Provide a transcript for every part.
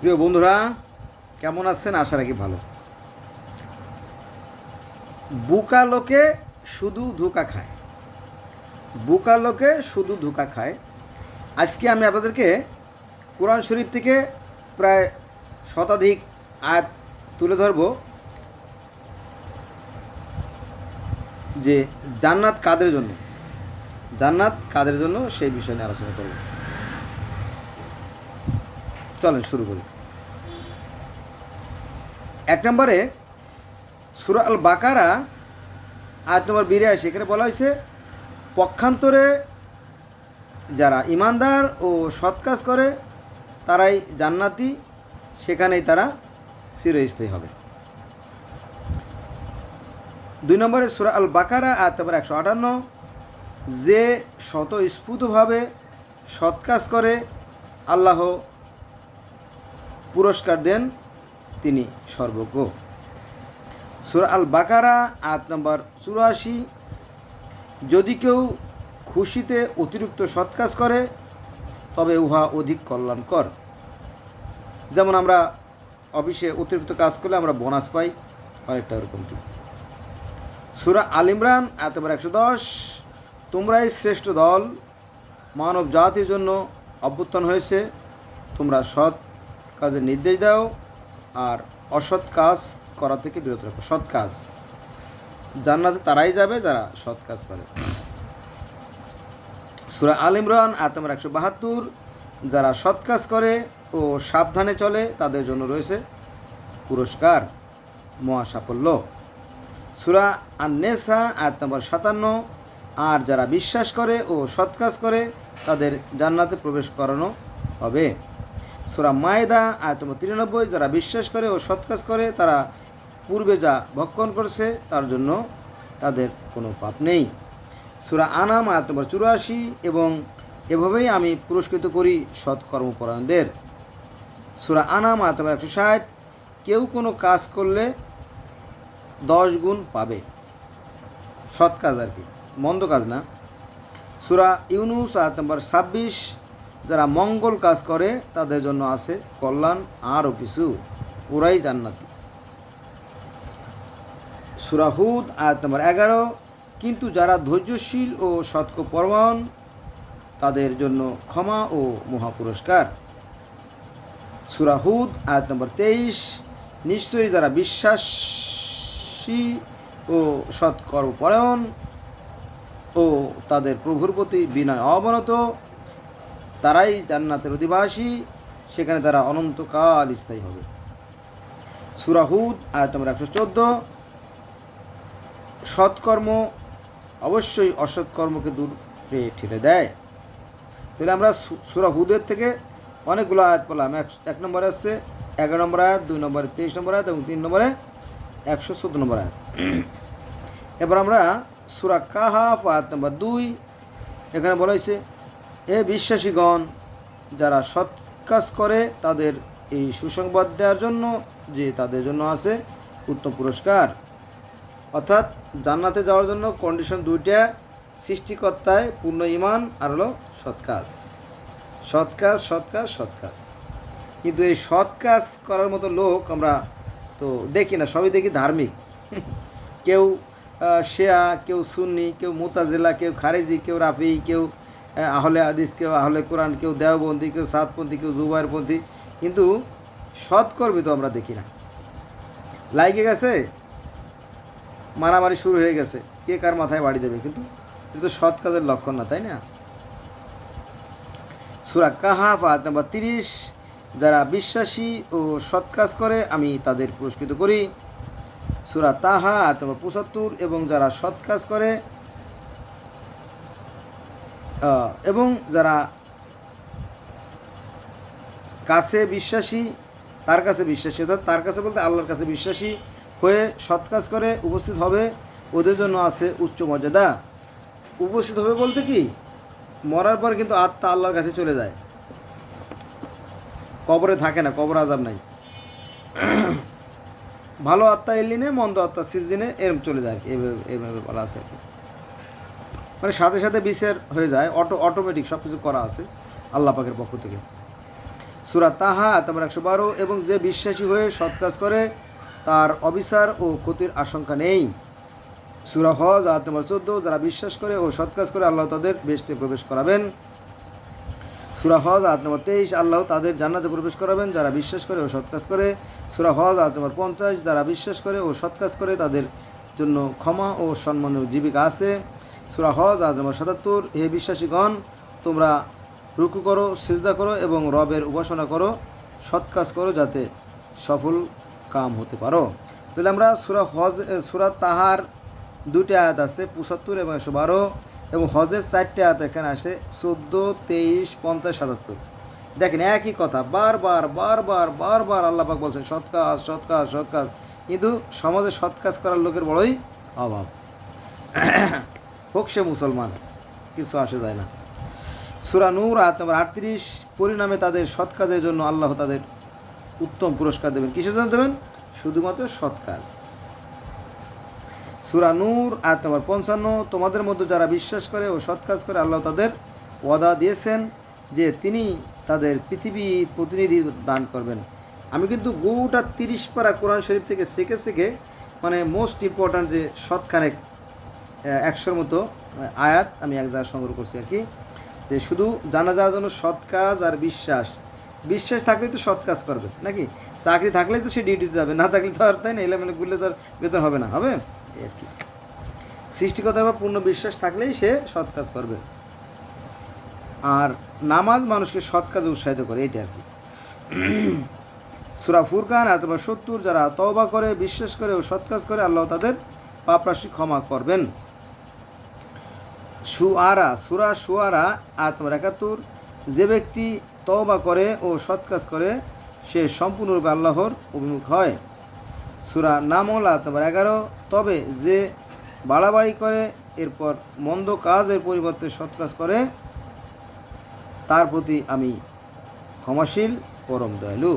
প্রিয় বন্ধুরা, কেমন আছেন? আশা রাখি ভালো। বুকা লোকে শুধু ধোকা খায়। বুকা লোকে শুধু ধোকা খায়। আজকে আমি আপনাদেরকে কোরআন শরীফ থেকে প্রায় শতাধিক আয়াত তুলে ধরব। যে জান্নাত কাদের জন্য? জান্নাত কাদের জন্য? সেই বিষয় নিয়ে আলোচনা করব। চলেন, শুরু করি। এক নম্বরে সুরা আল বাকারা আয়াত নম্বর বিরাশি, এখানে বলা হয়েছে, পক্ষান্তরে যারা ইমানদার ও সৎ কাজ করে, তারাই জান্নাতি, সেখানেই তারা চিরস্থায়ী হবে। দুই নম্বরে সুরা আল বাকারা আর নম্বর একশো আটান্ন, যে স্বতঃস্ফূর্তভাবে সৎ কাজ করে, আল্লাহ পুরস্কার দেন তিনি সর্বজ্ঞ। সুরা আল বাকারা আট নম্বর চুরাশি, যদি কেউ খুশিতে অতিরিক্ত সৎ কাজ করে, তবে উহা অধিক কল্যাণকর। যেমন আমরা অফিসে অতিরিক্ত কাজ করলে আমরা বোনাস পাই, অনেকটা এরকম কি সুরা আল ইমরান নম্বর একশো দশ, তোমরাই শ্রেষ্ঠ দল, মানব জাতির জন্য অভ্যুত্থান হয়েছে, তোমরা সৎ কাজের নির্দেশ দাও আর অসৎ কাজ করা থেকে বিরত রাখো। সৎ কাজ। জান্নাতে তারাই যাবে যারা সৎ কাজ করে। সুরা আল ইমরান আতমের একশো বাহাত্তর, যারা সৎ কাজ করে ও সাবধানে চলে, তাদের জন্য রয়েছে পুরস্কার মহা সাফল্য সুরা আন্নেসা, আয়াত নম্বর সাতান্ন, আর যারা বিশ্বাস করে ও সৎ কাজ করে, তাদের জান্নাতে প্রবেশ করানো হবে। সুরা মায়দা, আয়াত নম্বর তিরানব্বই, যারা বিশ্বাস করে ও সৎ কাজ করে, তারা পূর্বে যা ভক্ষণ করছে, তার জন্য তাদের কোনো পাপ নেই। সুরা আনাম, আয়াত নম্বর চুরাশি, এবং এভাবেই আমি পুরস্কৃত করি সৎ কর্মপরায়ণদের। সুরা আনাম, আয়াত নম্বর একশো ষাট, কেউ কোনো কাজ করলে দশ গুণ পাবে। সৎ কাজ আর কি, মন্দ কাজ না। সুরা ইউনুস, আয়াত নম্বর ছাব্বিশ যারা মঙ্গল কাজ করে, তাদের জন্য আছে কল্যাণ আরও কিছু। ওরাই জান্নাতি। সুরা হুদ, আয়াত নম্বর এগারো। কিন্তু যারা ধৈর্যশীল ও সৎক পরমাণ তাদের জন্য ক্ষমা ও মহা পুরস্কার সুরা হুদ, আয়াত নম্বর তেইশ। নিশ্চয়ই যারা বিশ্বাসী ও সৎকর্মপরায়ণ ও তাদের প্রভুর প্রতি বিনয় অবনত তারাই জান্নাতের অধিবাসী, সেখানে তারা অনন্তকাল স্থায়ী হবে। সুরাহুদ আয়াত নম্বর একশো চোদ্দ। সৎকর্ম অবশ্যই অসৎকর্মকে দূরে ঠেলে দেয়। তাহলে আমরা সুরা হুদের থেকে অনেকগুলো আয়াত পেলাম এক এক নম্বরে আসছে এগারো নম্বর আয়াত, দুই নম্বরে তেইশ নম্বর আয়াত এবং তিন নম্বরে একশো চোদ্দ নম্বর আয়াত। এবার আমরা সুরা কাহাফ, আয়াত নম্বর দুই। এখানে বলা হয়েছে এ বিশ্বাসীগণ, যারা সৎ কাজ করে, তাদের এই সুসংবাদ দেওয়ার জন্য যে তাদের জন্য আছে উত্তম পুরস্কার। অর্থাৎ জান্নাতে যাওয়ার জন্য কন্ডিশন দুইটা, সৃষ্টিকর্তায় পূর্ণ ইমান আর হলো সৎ কাজ। সৎ কাজ সৎ কাজ সৎ কাজ। কিন্তু এই সৎ কাজ করার মতো লোক আমরা তো দেখি না, সবই দেখি ধার্মিক। কেউ শেয়া, কেউ সুন্নি, কেউ মোতাজেলা, কেউ খারেজি, কেউ রাফি, কেউ আহলে আদিস কেউ, আহলে কোরআন কেউ, দেওবন্দি কেউ, সাতপন্থী কেউ, জুবাইরপন্থী। কিন্তু সৎকর্মী তো আমরা দেখি না। লাইকে গেছে, মারামারি শুরু হয়ে গেছে। কে কার মাথায় বাড়ি দেবে? কিন্তু কিন্তু সৎ কাজের লক্ষণ না, তাই না? সুরা কাহাফ, আয়াত নম্বর তিরিশ। যারা বিশ্বাসী ও সৎ কাজ করে, আমি তাদের পুরস্কৃত করি। সুরা তাহা, আয়াত নম্বর পঁচাত্তর। এবং যারা সৎ কাজ করে এবং যারা কাছে বিশ্বাসী, তার কাছে বিশ্বাসী, অর্থাৎ তার কাছে বলতে আল্লাহর কাছে বিশ্বাসী হয়ে সৎ কাজ করে উপস্থিত হবে, ওদের জন্য আছে উচ্চ মর্যাদা। উপস্থিত হবে বলতে কি? মরার পর কিন্তু আত্মা আল্লাহর কাছে চলে যায়। কবরে থাকে না, কবর আজাব নাই। ভালো আত্মা এলিনে মন্দ আত্মা সিজদিনে এরম চলে যায় এইভাবে এইভাবে বলা আছে আর কি। মানে সাথে সাথে বিচার হয়ে যায়, অটো অটোমেটিক সব কিছু করা আছে আল্লাহ পাকের পক্ষ থেকে। সুরা তাহা তোমার একশো বারো, এবং যে বিশ্বাসী হয়ে সৎ কাজ করে, তার অবিচার ও ক্ষতির আশঙ্কা নেই। সুরা হজ আর তোমার চোদ্দ, যারা বিশ্বাস করে ও সৎ কাজ করে, আল্লাহ তাদের বেশতে প্রবেশ করাবেন। সুরা হজ আট নম্বর তেইশ, আল্লাহ তাদের জান্নাতে প্রবেশ করাবেন, যারা বিশ্বাস করে ও সৎ কাজ করে। সুরা হজ আট নম্বর পঞ্চাশ, যারা বিশ্বাস করে ও সৎ কাজ করে, তাদের জন্য ক্ষমা ও সম্মানীয় জীবিকা আছে। সুরা হজ আজ নম্বর সাতাত্তর। হে বিশ্বাসীগণ, তোমরা রুকু করো, সিজদা করো এবং রবের উপাসনা করো, সৎ কাজ করো যাতে সফল কাম হতে পারো। তাহলে আমরা সুরা হজ সুরা তাহার দুটি আয়াত আছে, পঁচাত্তর এবং একশো বারো, এবং হজের চারটে আয়াত এখানে আসে, চোদ্দ, তেইশ, পঞ্চাশ, সাতাত্তর। দেখেন একই কথা বারবার বারবার বারবার আল্লাহ পাক বলছেন, সৎ কাজ সৎ কাজ সৎ কাজ। কিন্তু সমাজে সৎ কাজ করার লোকের বড়ই অভাব। হোক সে মুসলমান, কিছু আসে যায় না। সুরা নূর, আয়াত নম্বর আটত্রিশ, পরিণামে তাদের সৎ কাজের জন্য আল্লাহ তাদের উত্তম পুরস্কার দেবেন। কিসের জন্য দেবেন? শুধুমাত্র সৎ কাজ। সুরা নূর, আয়াত নম্বর পঞ্চান্ন, তোমাদের মধ্যে যারা বিশ্বাস করে ও সৎ কাজ করে আল্লাহ তাদের ওয়াদা দিয়েছেন যে তিনি তাদের পৃথিবীর প্রতিনিধি দান করবেন। আমি কিন্তু গোটা তিরিশ পারা কোরআন শরীফ থেকে শিখে শিখে মানে মোস্ট ইম্পর্ট্যান্ট যে সৎখানেক একশোর মতো আয়াত আমি এক জায়গায় সংগ্রহ করছি আর কি। যে শুধু জানা যাওয়ার জন্য সৎ কাজ আর বিশ্বাস। বিশ্বাস থাকলেই তো সৎ কাজ করবে, নাকি? চাকরি থাকলেই তো সে ডিউটিতে যাবে, না থাকলে তো আর তাই না, এলামেলে ঘুরলে তো আর বেতন হবে না, হবে? আর কি। সৃষ্টিকতার বা পূর্ণ বিশ্বাস থাকলেই সে সৎ কাজ করবে। আর নামাজ মানুষকে সৎ কাজে উৎসাহিত করে এইটা আর কি। সুরা ফুরকান অথবা সত্তর, যারা তওবা করে, বিশ্বাস করে ও সৎ কাজ করে, আল্লাহ তাদের পাপরাশি ক্ষমা করবেন। সুয়ারা সুরা সুয়ারা আত্মার একাত্তর যে ব্যক্তি তওবা করে ও সৎ কাজ করে, সে সম্পূর্ণরূপে আল্লাহর অভিমুখ হয়। সুরা নামল আত্মার এগারো তবে যে বাড়াবাড়ি করে, এরপর মন্দ কাজের পরিবর্তে সৎ কাজ করে, তার প্রতি আমি ক্ষমাশীল, পরম দয়ালু।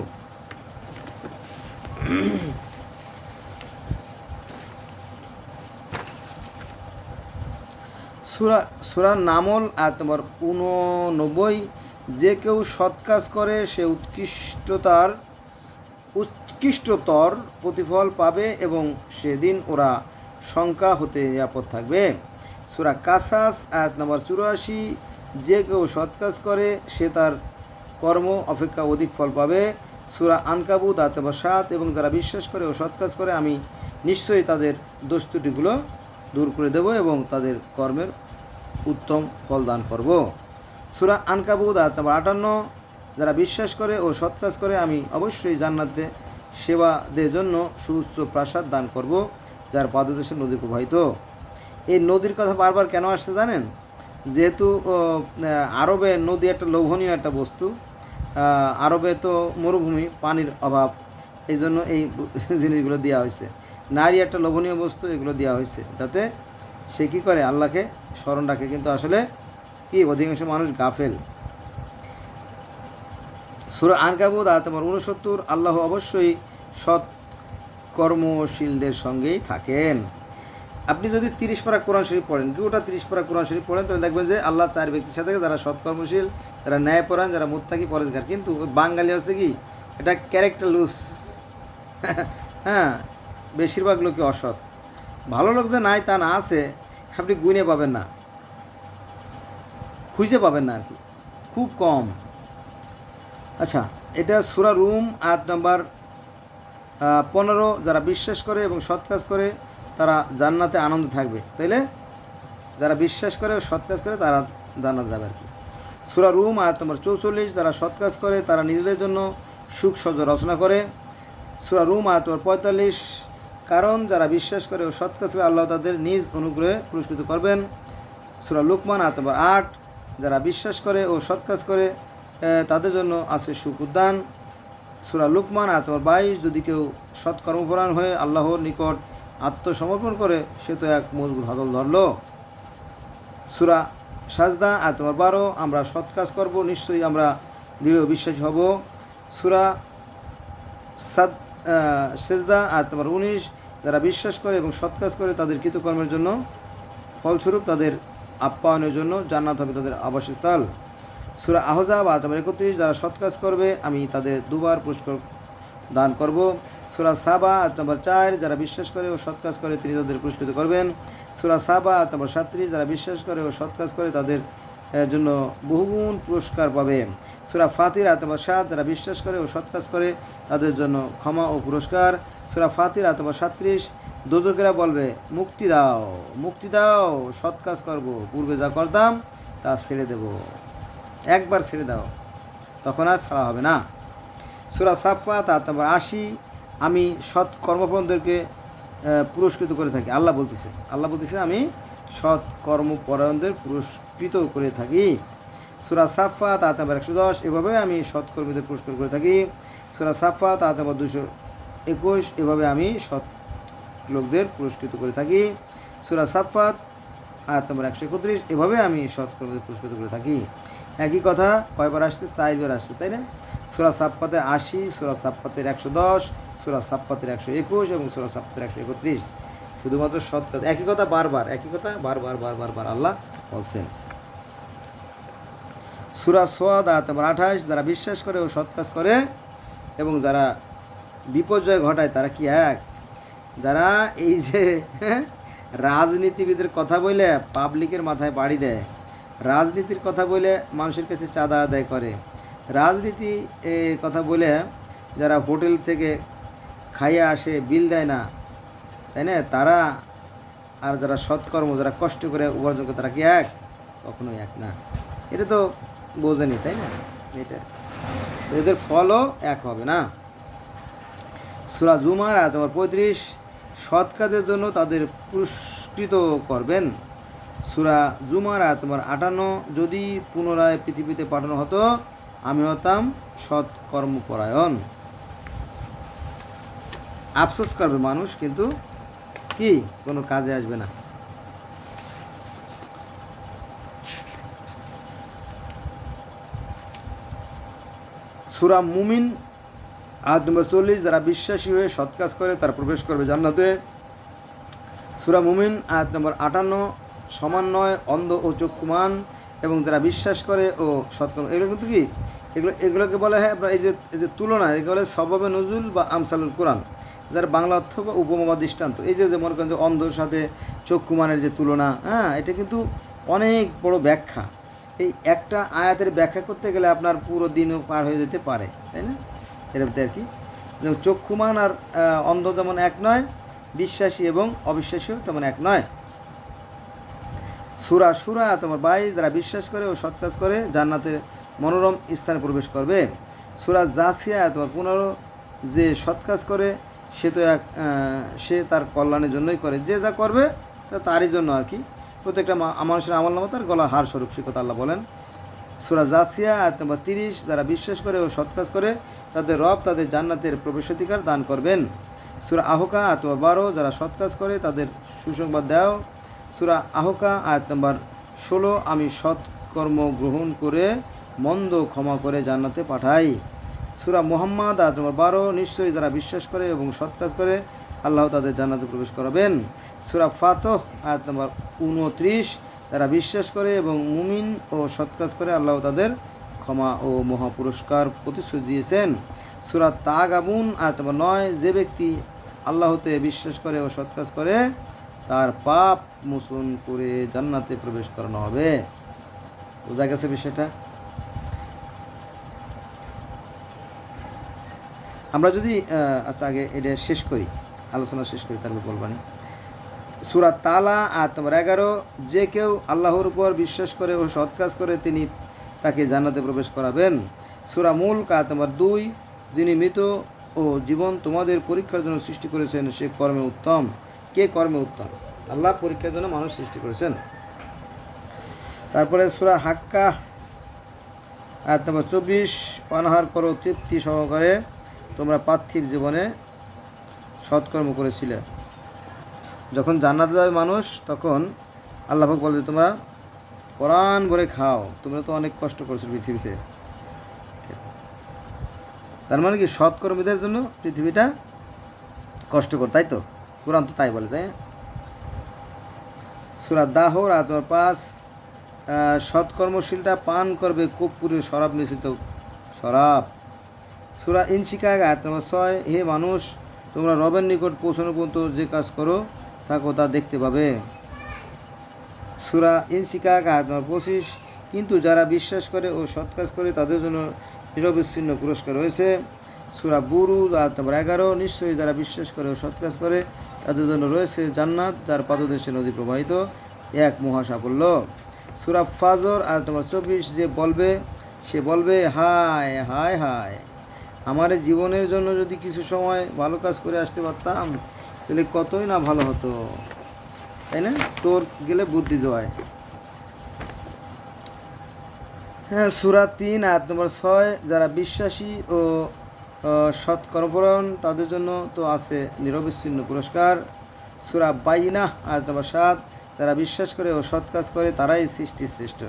সুরা সুরা নামল আয়াত নম্বর উননব্বই, যে কেউ সৎ কাজ করে, সে উৎকৃষ্টতার, উৎকৃষ্টতর প্রতিফল পাবে এবং সেদিন ওরা শঙ্কা হতে নিরাপদ থাকবে। সুরা কাসাস আয়াত নম্বর চুরাশি, যে কেউ সৎ কাজ করে, সে তার কর্ম অপেক্ষা অধিক ফল পাবে। সুরা আনকাবুত আয়াত নম্বর সাত, এবং যারা বিশ্বাস করে ও সৎ কাজ করে, আমি নিশ্চয়ই তাদের দোষ ত্রুটিগুলো দূর করে দেব এবং তাদের কর্মের উত্তম ফল দান করব। সুরা আনকাবুদ আয়াত নম্বর আটান্ন। যারা বিশ্বাস করে ও সৎ কাজ করে, আমি অবশ্যই জান্নাতে সেবাদের জন্য সুউচ্চ প্রাসাদ দান করব, যার পাদদেশে নদী প্রবাহিত। এই নদীর কথা বারবার কেন আসছে জানেন? যেহেতু আরবে নদী একটা লোভনীয় একটা বস্তু। আরবে তো মরুভূমি, পানির অভাব এই জন্য এই জিনিসগুলো দেওয়া হয়েছে। নারী একটা লোভনীয় বস্তু, এগুলো দেওয়া হয়েছে। যাতে সে কী করে? আল্লাহকে স্মরণ রাখে। কিন্তু আসলে কি? অধিকাংশ মানুষ গাফেল। সুর আনকাবুদ আয়াত নম্বর উনসত্তর আল্লাহ অবশ্যই সৎ কর্মশীলদের সঙ্গেই থাকেন। আপনি যদি তিরিশ পারা কোরআন শরীফ পড়েন কি ওটা তিরিশ পারা কোরআন শরীফ পড়েন, তাহলে দেখবেন যে আল্লাহ চার ব্যক্তির সাথে যারা সৎকর্মশীল যারা ন্যায় পড়ান যারা মুত্তাকি পরেজগার। কিন্তু বাঙালি হচ্ছে কি? এটা ক্যারেক্টার লুজ হ্যাঁ বেশিরভাগ লোকই অসৎ। ভালো লোক যে নাই তা না আছে, আপনি গুনে পাবেন না। খুঁজে পাবেন না আর কি। খুব কম। আচ্ছা এটা সুরা রুম আট নাম্বার পনেরো। যারা বিশ্বাস করে এবং সৎ কাজ করে, তারা জান্নাতে আনন্দ থাকবে। তাইলে যারা বিশ্বাস করে সৎ কাজ করে, তারা জান্নাত যাবে আর কি। সুরা রুম, আয়াত নম্বর চৌচল্লিশ। যারা সৎ কাজ করে, তারা নিজেদের জন্য সুখ সহ্য রচনা করে। সুরা রুম, আয়াত নম্বর পঁয়তাল্লিশ। কারণ যারা বিশ্বাস করে ও সৎ কাজ করে আল্লাহ তাদের নিজ অনুগ্রহে পুরস্কৃত করবেন। সুরা লুকমান, আয়াত নম্বর আট, যারা বিশ্বাস করে ও সৎ কাজ করে তাদের জন্য আছে সুখ উদ্যান সুরা লুকমান, আয়াত নম্বর বাইশ, যদি কেউ সৎ কর্মপরায়ণ হয়ে আল্লাহর নিকট আত্মসমর্পণ করে, সে তো এক মজবুত হাতল ধরল। সুরা সাজদা, আয়াত নম্বর বারো, আমরা সৎ কাজ করব, নিশ্চয়ই আমরা দৃঢ় বিশ্বাস হব। সুরা সাদ সেজদা, আয়াত নম্বর উনিশ যারা বিশ্বাস করে এবং সৎ কাজ করে তাদের কৃতকর্মের জন্য ফলস্বরূপ তাদের আপ্যায়নের জন্য জান্নাত হবে তাদের আবাসস্থল। সুরা আহজাব নম্বর একত্রিশ, যারা সৎ কাজ করবে, আমি তাদের দুবার পুরস্কার দান করব। সুরা সাবা, আয়াত নম্বর চার, যারা বিশ্বাস করে ও সৎ কাজ করে, তিনি তাদের পুরস্কৃত করবেন। সুরা সাবা, আয়াত নম্বর সাতত্রিশ যারা বিশ্বাস করে ও সৎ কাজ করে, তাদের জন্য বহুগুণ পুরস্কার পাবে। সুরা ফাতির আতমা সাত, যারা বিশ্বাস করে ও সৎ কাজ করে, তাদের জন্য ক্ষমা ও পুরস্কার। সুরা ফাতির আতমা সাত্রিশ দোজকেরা বলবে, মুক্তি দাও মুক্তি দাও, সৎ কাজ করব। পূর্বে যা করতাম, তা ছেড়ে দেব। একবার ছেড়ে দাও, তখন আর ছাড়া হবে না। সুরা সাফা তা তোমার আশি, আমি সৎ কর্মপরণদেরকে পুরস্কৃত করে থাকি। আল্লাহ বলতেছে আল্লাহ বলতেছে, আমি সৎ কর্মপরায়ণদের পুরস্কৃত করে থাকি। সুরা সাফা তা তোমার একশো দশ, এভাবে আমি সৎকর্মীদের পুরস্কার করে থাকি। সুরা সাফা তা তোমার দুশো একুশ, এভাবে আমি সৎ লোকদের পুরস্কৃত করে থাকি। সুরা সাফাত আর তোমার একশো একত্রিশ, এভাবে আমি সৎকর্মীদের পুরস্কৃত করে থাকি। একই কথা, কয়বার আসছে? চারবার আসছে, তাই না? সুরা সাপ্পাতের আশি, সুরা সাপ্পাতের একশো দশ, সুরা সাপ্পাতের একশো একুশ এবং সুরা সাপ্পাতের একশো একত্রিশ। শুধুমাত্র সৎ, একই কথা বারবার, একই কথা বারবার বারবার বার আল্লাহ বলছেন। সুরা সোয়াদ আয়াত নম্বর আঠাশ যারা বিশ্বাস করে ও সৎ কাজ করে এবং যারা বিপর্যয় ঘটায় তারা কি এক? যারা এই যে হ্যাঁ, রাজনীতিবিদের কথা বলে পাবলিকের মাথায় বাড়ি দেয় রাজনীতির কথা বলে মানুষের কাছে চাঁদা আদায় করে রাজনীতি কথা বলে যারা হোটেল থেকে খাইয়ে আসে বিল দেয় না তাই না? তারা আর যারা সৎকর্ম যারা কষ্ট করে উপার্জন করে তারা কি এক? কখনোই এক না। এটা তো বোঝেনি, তাই না? এটা। এদের ফলও এক হবে, না? সুরা জুমার আয়াত নম্বর পঁয়ত্রিশ, সৎ কাজের জন্য তাদের পুরস্কৃত করবেন। সুরা জুমার আয়াত নম্বর আটান্ন, যদি পুনরায় পৃথিবীতে পাঠানো হতো, আমি হতাম সৎ কর্মপরায়ণ। আফসোস করবে মানুষ, কিন্তু কি? কোনো কাজে আসবে না। সুরা মুমিন আয়াত নম্বর চল্লিশ, যারা বিশ্বাসী হয়ে সৎ কাজ করে, তারা প্রবেশ করবে জান্নাতে। সুরা মুমিন আয়াত নম্বর আটান্ন সমান্বয় অন্ধ ও চক্ষুমান এবং যারা বিশ্বাস করে ও সৎকর্ম এগুলো কিন্তু কি? এগুলো, এগুলোকে বলা হয় আপনার এই যে এই যে তুলনা এগুলো বলে সবাবে নজুল বা আমসালুল কোরআন। যার বাংলা অর্থ বা উপমা দৃষ্টান্ত। এই যে যে মনে করেন যে অন্ধর সাথে চক্ষুমানের যে তুলনা হ্যাঁ এটা কিন্তু অনেক বড় ব্যাখ্যা। এই একটা আয়াতের ব্যাখ্যা করতে গেলে আপনার পুরো দিনও পার হয়ে যেতে পারে, তাই না? এরকম আর কি। চক্ষুমান আর অন্ধ যেমন এক নয়, বিশ্বাসী এবং অবিশ্বাসীও তেমন এক নয়। সুরা সুরা তোমার বাই যারা বিশ্বাস করে ও সৎ কাজ করে, জান্নাতের মনোরম স্থানে প্রবেশ করবে। সুরা জাসিয়া তোমার পনেরো, যে সৎ কাজ করে, সে তো এক সে তার কল্যাণের জন্যই করে। যে যা করবে, তা তারই জন্য আর কি। প্রত্যেকটা মানুষের আমল নামা তার গলা হার স্বরূপ, সে কথা আল্লাহ বলেন। সুরা জাসিয়া, আয়াত নম্বর তিরিশ, যারা বিশ্বাস করে ও সৎ কাজ করে, তাদের রব তাদের জান্নাতের প্রবেশাধিকার দান করবেন। সুরা আহকা, আয়াত নম্বর বারো, যারা সৎ কাজ করে, তাদের সুসংবাদ দাও। সুরা আহকা, আয়াত নম্বর ষোলো, আমি সৎকর্ম গ্রহণ করে মন্দ ক্ষমা করে জান্নাতে পাঠাই। সুরা মোহাম্মদ, আয়াত নম্বর বারো, নিশ্চয়ই যারা বিশ্বাস করে এবং সৎ কাজ করে আল্লাহ তাদের জান্নাতে প্রবেশ করাবেন। সুরা ফাতহ, আয়াত নম্বর উনত্রিশ। তারা বিশ্বাস করে এবং মুমিন ও সৎ কাজ করে, আল্লাহ তাদের ক্ষমা ও মহা পুরস্কার প্রতিশ্রুতি দিয়েছেন। সুরা তাগাবুন আয়াত নম্বর নয়, যে ব্যক্তি আল্লাহতে বিশ্বাস করে ও সৎ কাজ করে, তার পাপ মোচন করে জান্নাতে প্রবেশ করানো হবে। বোঝা গেছে বিষয়টা? আমরা যদি আচ্ছা আগে এটা শেষ করি। আলোচনা শেষ করি তারপর বলবানি সুরা তালা, আয়াত নম্বর এগারো, যে কেউ আল্লাহর উপর বিশ্বাস করে ও সৎ কাজ করে, তিনি তাকে জান্নাতে প্রবেশ করাবেন। সুরা মূল আয়াত নম্বর দুই, যিনি মৃত ও জীবন তোমাদের পরীক্ষার জন্য সৃষ্টি করেছেন, সে কর্মে উত্তম। কে কর্মে উত্তম? আল্লাহ পরীক্ষার জন্য মানুষ সৃষ্টি করেছেন। তারপরে সুরা হাক্কা আয়াত নম্বর চব্বিশ পানাহার করো, তৃপ্তি সহকারে তোমরা পার্থিব জীবনে সৎকর্ম করেছিলে। যখন জান্নাতে যাবে মানুষ, তখন আল্লাহাক বলবে তোমরা কোরআন ভরে খাও। তোমরা তো অনেক কষ্ট করছ পৃথিবীতে। তার মানে কি, সৎকর্মীদের জন্য পৃথিবীটা কষ্টকর, তাই তো? কোরআন তো তাই বলে, তাই সুরা দাহর আর তোমার পাঁচ সৎকর্মশীলটা পান করবে কর্পূরে শরাব মিশ্রিত শরাব। সুরা ইনশিকা আয়াত নম্বর ছয়, হে মানুষ তোমরা রবের নিকট পৌঁছানো পর্যন্ত যে কাজ করো থাকো তা দেখতে পাবে। সুরা ইনশিকা আয়াত নম্বর পঁচিশ, কিন্তু যারা বিশ্বাস করে ও সৎ কাজ করে, তাদের জন্য নিরবিচ্ছিন্ন পুরস্কার রয়েছে। সুরা বুরু আয়াত নম্বর এগারো, নিশ্চয়ই যারা বিশ্বাস করে ও সৎ কাজ করে, তাদের জন্য রয়েছে জান্নাত, যার পাদদেশে নদী প্রবাহিত। এক মহা সাফল্য। সুরা ফাজর আয়াত নম্বর চব্বিশ, যে বলবে, সে বলবে, হায় হায় হায়। আমার জীবনের জন্য যদি কিছু সময় ভালো কাজ করে আসতে পারতাম, তাহলে কতই না ভালো হতো। তাই না? চোর গেলে বুদ্ধি জয় হ্যাঁ সুরা তিন, আয়াত নম্বর ছয়, যারা বিশ্বাসী ও সৎকর্মপরায়ণ, তাদের জন্য তো আছে নিরবিচ্ছিন্ন পুরস্কার। সুরা বাইনা, আয়াত নম্বর সাত, যারা বিশ্বাস করে ও সৎ কাজ করে, তারাই সৃষ্টি শ্রেষ্ঠ।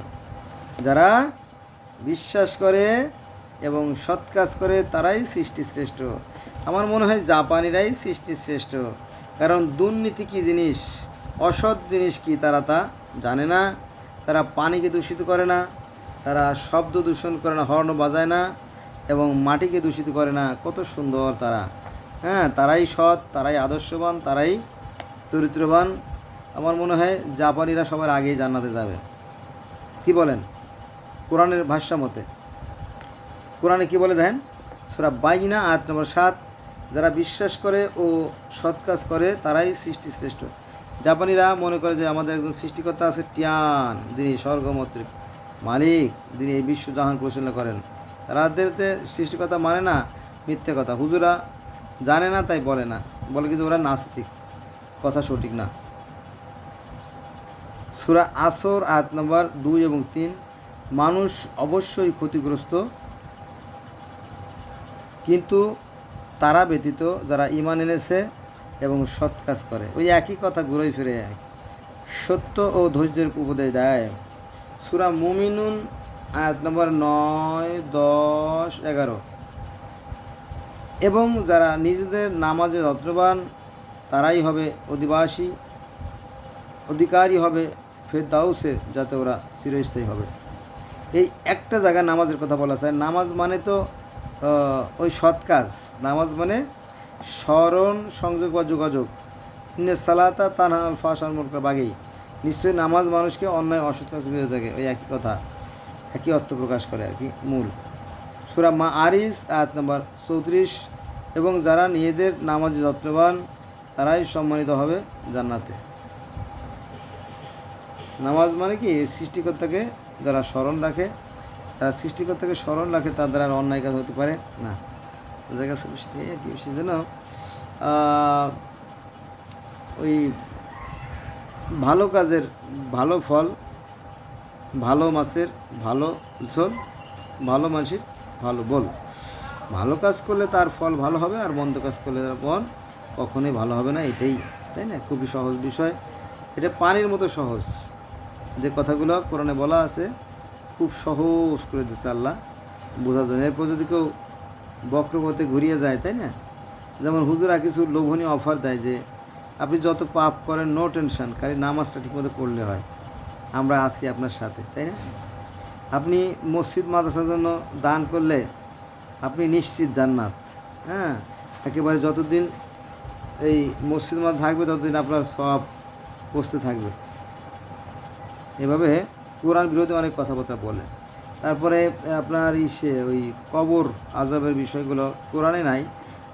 যারা বিশ্বাস করে এবং সৎ কাজ করে তারাই সৃষ্টি শ্রেষ্ঠ। আমার মনে হয় জাপানিরাই সৃষ্টি শ্রেষ্ঠ। কারণ দুর্নীতি কী জিনিস, অসৎ জিনিস কি তারা তা জানে না, তারা পানিকে দূষিত করে না, তারা শব্দ দূষণ করে না, হর্ন বাজায় না, এবং মাটিকে দূষিত করে না, কত সুন্দর তারা। হ্যাঁ তারাই সৎ, তারাই আদর্শবান, তারাই চরিত্রবান। আমার মনে হয় জাপানিরা সবার আগেই জান্নাতে যাবে। কি বলেন? কোরআনের ভাষ্য মতে কোরআনে কি বলে দেখেন? সুরা বাইনা, আয়াত নম্বর সাত। যারা বিশ্বাস করে ও সৎ কাজ করে, তারাই সৃষ্টি শ্রেষ্ঠ। জাপানিরা মনে করে যে আমাদের একজন সৃষ্টিকর্তা আছে টিয়ান যিনি স্বর্গমত্রী মালিক, যিনি এই বিশ্ব জাহান পরিচালনা করেন। তারাদেরতে সৃষ্টিকর্তা মানে না মিথ্যে কথা। হুজুরা জানে না, তাই বলে না। বলে কি যে ওরা নাস্তিক? কথা সঠিক না। সুরা আসর, আয়াত নম্বর দুই এবং তিন। মানুষ অবশ্যই ক্ষতিগ্রস্ত কিন্তু তারা ব্যতীত যারা ইমান এনেছে এবং সৎ কাজ করে। ওই একই কথা ঘুরেই ফিরে এক সত্য ও ধৈর্যের উপদেশ দেয়। সুরা মুমিনুন, আয়াত নম্বর নয়, দশ, এগারো। এবং যারা নিজেদের নামাজে যত্নবান তারাই হবে অধিবাসী, অধিকারী হবে ফেরদাউসের যাতে ওরা চিরস্থায়ী হবে। এই একটা জায়গায় নামাজের কথা বলা যায়। নামাজ মানে তো ওই সৎ কাজ। নামাজ মানে স্মরণ, সংযোগ বা যোগাযোগ। সালাতা তানহা আল ফাশাল মুনকার, বাগেই। নিশ্চয়ই নামাজ মানুষকে অন্যায়, অসৎ কাজ বিরত থাকে। ওই একই কথা, একই অর্থ প্রকাশ করে আর কি, মূল। সুরা মা আরিস আয়াত নম্বর চৌত্রিশ। এবং যারা নিজেদের নামাজ যত্নবান, তারাই সম্মানিত হবে জান্নাতে। নামাজ মানে কি? সৃষ্টিকর্তাকে যারা স্মরণ রাখে তারা সৃষ্টিকর্তাকে স্মরণ রাখে তাদের আর অন্যায় কাজ হতে পারে না। তাদের কাছে বিষয় যেন ওই ভালো কাজের ভালো ফল, ভালো মাছের ভালো ঝোল, ভালো মাছের ভালো বল। ভালো কাজ করলে তার ফল ভালো হবে আর মন্দ কাজ করলে তার ফল কখনোই ভালো হবে না, এটাই, তাই না? খুবই সহজ বিষয়। এটা পানির মতো সহজ। যে কথাগুলো কোরআনে বলা আছে খুব সহজ করে দিচ্ছে আল্লাহ। বোঝার জন্য। এরপর যদি কেউ বক্রপথে ঘুরিয়ে যায়, তাই না? যেমন হুজুরা কিছু লোভনীয় অফার দেয় যে, আপনি যত পাপ করেন নো টেনশন খালি নামাজটা ঠিকমতো পড়লে হয়। আমরা আছি আপনার সাথে, তাই না? আপনি মসজিদ, মাদ্রাসার জন্য দান করলে আপনি নিশ্চিত জান্নাত হ্যাঁ? একেবারে যতদিন এই মসজিদ মাদ থাকবে, ততদিন আপনার সব বসতে থাকবে। এভাবে কোরআন বিরোধী অনেক কথাবার্তা বলে। তারপরে আপনার ইসে ওই কবর আজবের বিষয়গুলো কোরআনে নাই,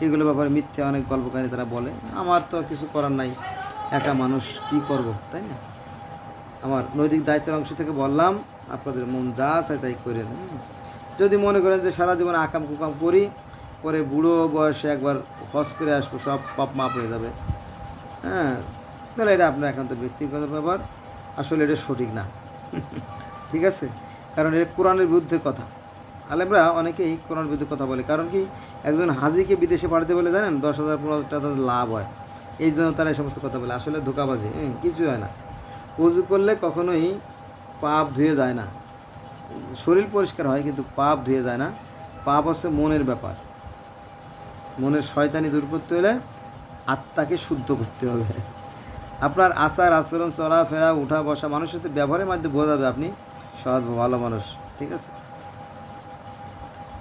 এগুলো ব্যাপারে মিথ্যে অনেক গল্প কাহিনী তারা বলে। আমার তো কিছু করার নাই, একা মানুষ কি করব, তাই না? আমার নৈতিক দায়িত্বের অংশ থেকে বললাম, আপনাদের মন যা চায় তাই হুম। যদি মনে করেন যে সারা জীবন আকাম কুকাম করি, পরে বুড়ো বয়সে একবার হজ করে আসব, সব পাপ মাপ হয়ে যাবে। হ্যাঁ তাহলে এটা আপনার একান্ত ব্যক্তিগত ব্যাপার। আসলে এটা সঠিক না। ঠিক আছে? কারণ এটা কোরআনের বিরুদ্ধে কথা। আলেমরা অনেকেই কোরআনের বিরুদ্ধে কথা বলে। কারণ কি? একজন হাজিকে বিদেশে পাঠাতে বলে জানেন, দশ হাজার, পনেরো হাজার টাকা লাভ হয়। এই জন্য তারা এই সমস্ত কথা বলে। আসলে ধোকাবাজি হ্যাঁ কিছু হয় না। উজু করলে কখনোই পাপ ধুয়ে যায় না। শরীর পরিষ্কার হয়, কিন্তু পাপ ধুয়ে যায় না। পাপ হচ্ছে মনের ব্যাপার। মনের শয়তানি দূর করতে হলে আত্মাকে শুদ্ধ করতে হবে। আপনার আচার আচরণ, চলাফেরা উঠা বসা মানুষের সাথে ব্যবহারের মাধ্যমে বোঝা যাবে আপনি সৎ ভালো মানুষ। ঠিক আছে?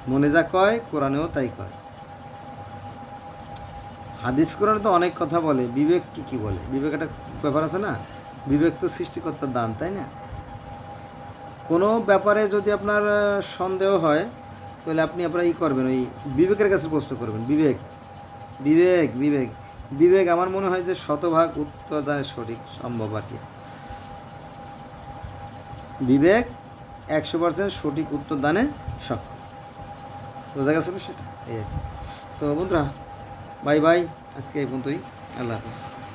মনে যা কয়, কোরআনেও তাই কয়। হাদিস কোরআনে তো অনেক কথা বলে। বিবেক কি কি বলে? বিবেক একটা ব্যাপার আছে না? বিবেক তো সৃষ্টিকর্তার দান, তাই না? কোনো ব্যাপারে যদি আপনার সন্দেহ হয়, তাহলে আপনি আপনার ই করবেন, ওই বিবেকের কাছে প্রশ্ন করবেন। বিবেক বিবেক বিবেক। বিবেক, আমার মনে হয় যে শতভাগ উত্তর সঠিক, সম্ভব আর কি। বিবেক একশো পার্সেন্ট সঠিক উত্তর দানে সক্ষম বোঝা গেছে সেটা এই আর। তো বন্ধুরা, বাই বাই। আজকে এই পর্যন্তই। আল্লাহ হাফিজ।